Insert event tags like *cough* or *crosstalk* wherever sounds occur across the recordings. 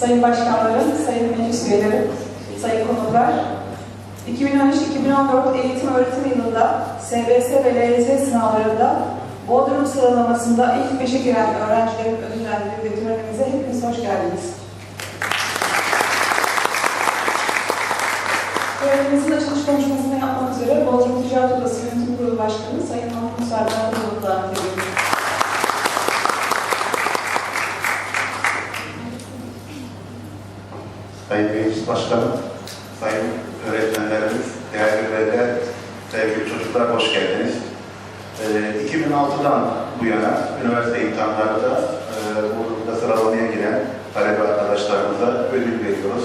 sayın başkanlarım, sayın meclis üyeleri, sayın konuklar, 2013-2014 eğitim öğretim yılında SBS ve LYS sınavlarında Bodrum sıralamasında ilk beşe giren öğrencilerin ödüllendirildiği törenimize hepiniz hoş geldiniz. Törenimizin açılış konuşmasını yapmak üzere Bodrum Ticaret Odası Yönetim Kurulu Başkanı Sayın Mahmut Serdar Kurulu'nu davet ediyorum. Sayın Meclis Başkanım, sayın öğretmenlerimiz, değerli veliler, sevgili çocuklar hoş geldiniz. Ee, 2006'dan bu yana üniversite imtihanlarında e, burada sıralamaya giren talebe arkadaşlarımıza ödül veriyoruz.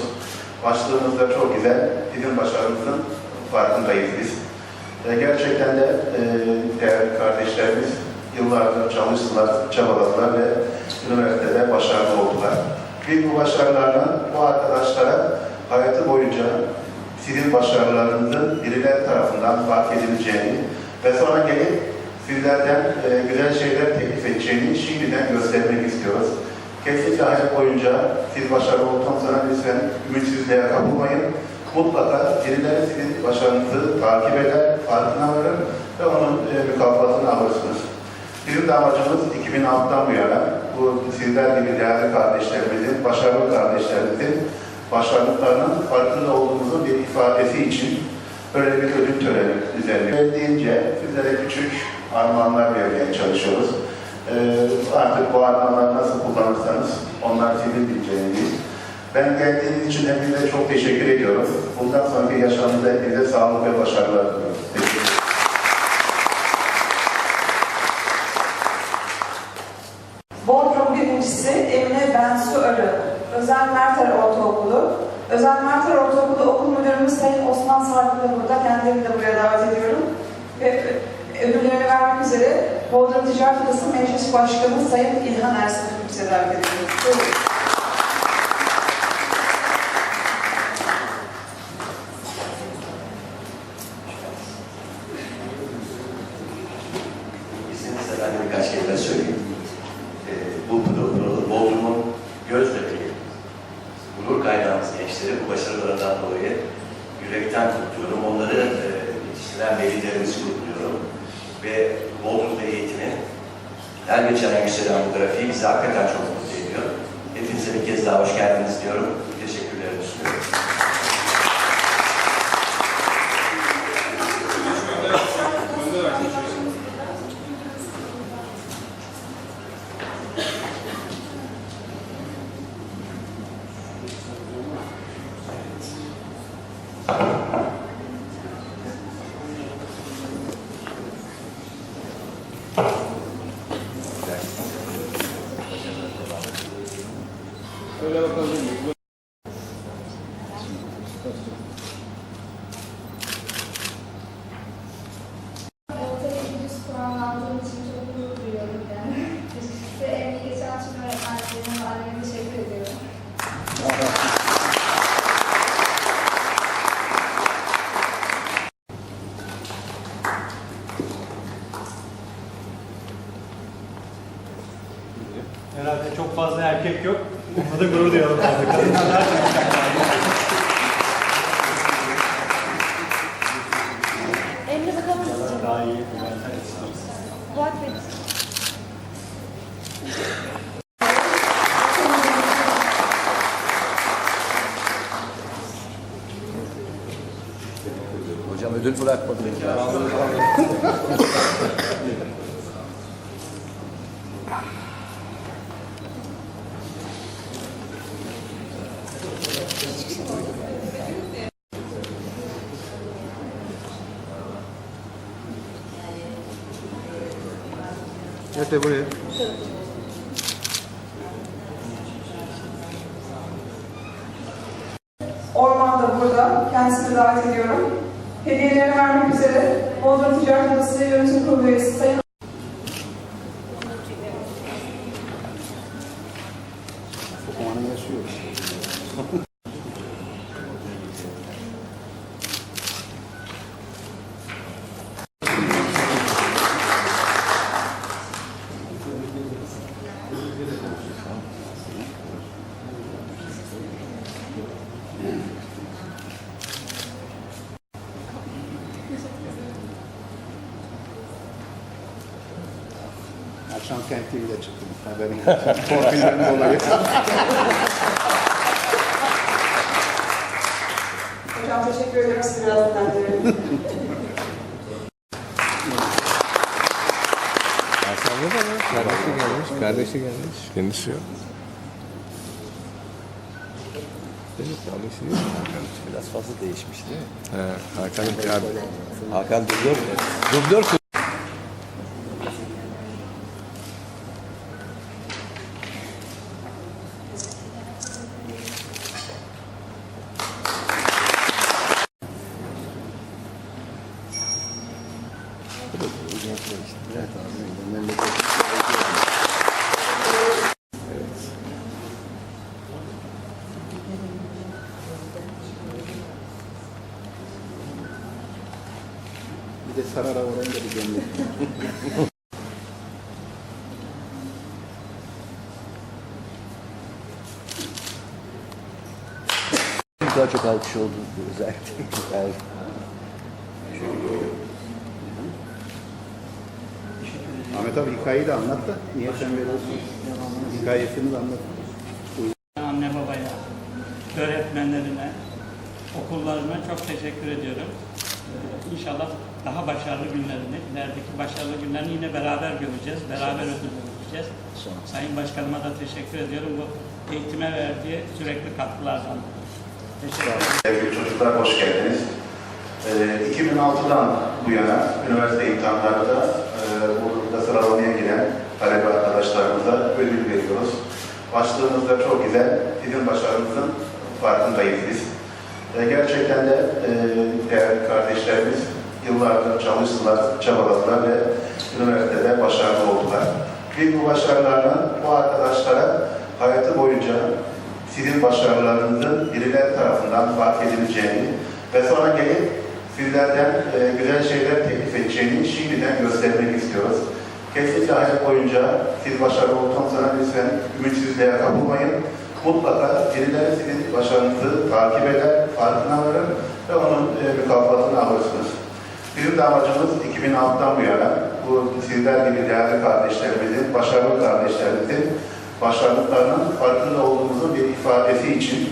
Başlığımız da çok güzel, bizim başarımızın farkındayız biz. E, gerçekten de e, değerli kardeşlerimiz yıllardır çalıştılar, çabaladılar ve üniversitede başarılı oldular. Biz bu başarılarla bu arkadaşlara hayatı boyunca sizin başarılarınızın birileri tarafından fark edileceğini ve sonra gelip sizlerden e, güzel şeyler teklif edeceğini şimdiden göstermek istiyoruz. Kesinlikle hayat boyunca siz başarılı olduktan sonra lütfen ümitsizliğe kapılmayın. Mutlaka birileri sizin başarınızı takip eder, farkına varır ve onun e, mükafatını alırsınız. Bizim de amacımız 2006'dan bu yana bu sizler gibi değerli kardeşlerimizin, başarılı kardeşlerimizin başarılıklarının farkında olduğumuzun bir ifadesi için böyle bir ödül töreni düzenliyoruz. Geldiğince sizlere küçük armağanlar vermeye çalışıyoruz. Ee, artık bu armağanları nasıl kullanırsanız onlar sizin bileceğiniz. Ben geldiğiniz için hepinize çok teşekkür ediyorum. Bundan sonraki yaşamınızda hepinize sağlık ve başarılar diliyorum. Teşekkür ederim. Bodrum birincisi Emine Bensu Arı, Özel Merter Ortaokulu. Özel Merter Ortaokulu okul müdürümüz Sayın Osman Sarkı da burada. Kendilerini de buraya davet ediyorum. Ve ödüllerini vermek üzere Bodrum Ticaret Odası Meclis Başkanı Sayın İlhan Ersin bize davet ediyorum. Kaynağımız gençleri bu başarılarından dolayı yürekten kutluyorum. Onları e, yetiştiren velilerimizi kutluyorum. Ve Bodrum'da eğitimi, her geçen yükselen bu grafiği bizi hakikaten çok mutlu ediyor. Hepinize bir kez daha hoş geldiniz 回来我告你 Emre bakar mısın? daha iyi. Burak Bey. Hocam ödül bırakmadı. *laughs* Evet de buraya. Orman da burada. Kendisini davet ediyorum. Hediyelerini vermek üzere Bodrum Ticaret Odası Yönetim Kurulu üyesi Sayın Akşam Kent TV'de çıktım. Haberin. *laughs* Torpillerin dolayı. Hocam teşekkür ederim. Sizi biraz. Kardeşi gelmiş. Kardeşi gelmiş. Kendisi yok. Evet, kardeşi yok. Biraz fazla değişmiş değil mi? He, kardeşi. Hakan dublör? Dublör Evet abi. Memleket. Bir de Sarara oraya da bir gömlek. Daha çok alkış oldu özellikle. *laughs* Abi hikayeyi de anlat da. Niye sen veriyorsun? Hikayesini de anlat. Anne babaya, öğretmenlerine, okullarına çok teşekkür ediyorum. Ee, İnşallah daha başarılı günlerini, ilerideki başarılı günlerini yine beraber göreceğiz, beraber ödüllendireceğiz. Sayın Başkanıma da teşekkür ediyorum bu eğitime verdiği sürekli katkılardan. Teşekkür ederim. Sevgili çocuklar hoş geldiniz. Ee, 2006'dan bu yana üniversite imtihanlarında e, burada sıralamaya giren talebe arkadaşlarımıza ödül veriyoruz. Başlığımız da çok güzel. Sizin başarınızın farkındayız biz. E, gerçekten de e, değerli kardeşlerimiz yıllardır çalıştılar, çabaladılar ve üniversitede başarılı oldular. Biz bu başarılarla bu arkadaşlara hayatı boyunca sizin başarılarınızın birileri tarafından fark edileceğini ve sonra gelip sizlerden e, güzel şeyler teklif edeceğini şimdiden göstermek istiyoruz. Kesinlikle hayat boyunca siz başarılı olduktan sonra lütfen ümitsizliğe kapılmayın. Mutlaka birileri sizin başarınızı takip eder, farkına varır ve onun e, mükafatını alırsınız. Bizim de amacımız 2006'dan bu yana bu sizler gibi değerli kardeşlerimizin, başarılı kardeşlerimizin başarılıklarının farkında olduğumuzun bir ifadesi için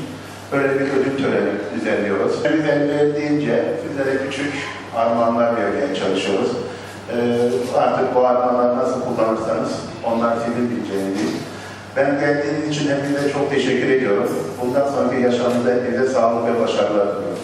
böyle bir ödül töreni düzenliyoruz. Biz elverdiğince sizlere küçük armağanlar vermeye çalışıyoruz. Ee, artık bu armağanları nasıl kullanırsanız onlar sizin bileceğiniz. Ben geldiğiniz için hepinize çok teşekkür ediyorum. Bundan sonraki yaşamınızda hepinize sağlık ve başarılar diliyorum.